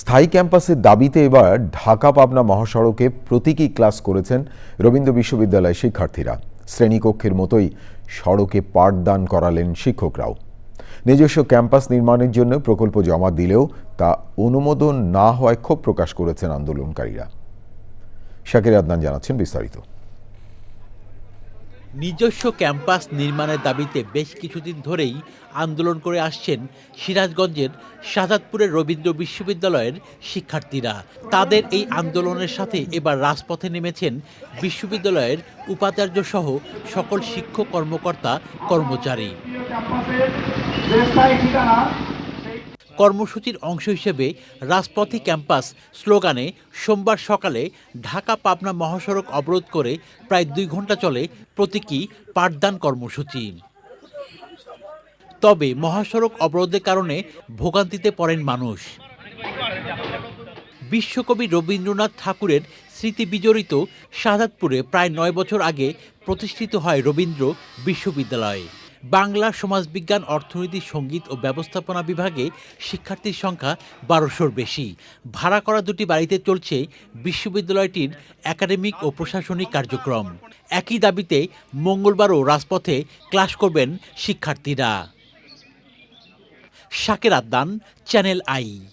স্থায়ী ক্যাম্পাসের দাবিতে এবার ঢাকা পাবনা মহাসড়কে প্রতীকী ক্লাস করেছেন রবীন্দ্র বিশ্ববিদ্যালয়ের শিক্ষার্থীরা। শ্রেণীকক্ষের মতোই সড়কে পাঠদান করালেন শিক্ষকরাও। নিজস্ব ক্যাম্পাস নির্মাণের জন্য প্রকল্প জমা দিলেও তা অনুমোদন না হওয়ায় ক্ষোভ প্রকাশ করেছেন আন্দোলনকারীরা। শাকির আদনান জানাচ্ছেন বিস্তারিত। নিজস্ব ক্যাম্পাস নির্মাণের দাবিতে বেশ কিছুদিন ধরেই আন্দোলন করে আসছেন সিরাজগঞ্জের শাহজাদপুরের রবীন্দ্র বিশ্ববিদ্যালয়ের শিক্ষার্থীরা। তাদের এই আন্দোলনের সাথে এবার রাজপথে নেমেছেন বিশ্ববিদ্যালয়ের উপাচার্য সহ সকল শিক্ষক কর্মকর্তা কর্মচারী ক্যাম্পাসের যে স্থায়ী ঠিকানা কর্মসূচির অংশ হিসেবে রাজপথী ক্যাম্পাস স্লোগানে সোমবার সকালে ঢাকা পাবনা মহাসড়ক অবরোধ করে প্রায় দুই ঘণ্টা চলে প্রতীকী পাঠদান কর্মসূচি। তবে মহাসড়ক অবরোধের কারণে ভোগান্তিতে পড়েন মানুষ। বিশ্বকবি রবীন্দ্রনাথ ঠাকুরের স্মৃতি বিজড়িত শাহাদপুরে প্রায় নয় বছর আগে প্রতিষ্ঠিত হয় রবীন্দ্র বিশ্ববিদ্যালয়। বাংলা সমাজবিজ্ঞান, অর্থনীতি, সংগীত ও ব্যবস্থাপনা বিভাগে শিক্ষার্থীর সংখ্যা বারোশোর বেশি। ভাড়া করা দুটি বাড়িতে চলছে বিশ্ববিদ্যালয়টির একাডেমিক ও প্রশাসনিক কার্যক্রম। একই দাবিতে মঙ্গলবারও রাজপথে ক্লাস করবেন শিক্ষার্থীরা। শাকের আদান, চ্যানেল আই।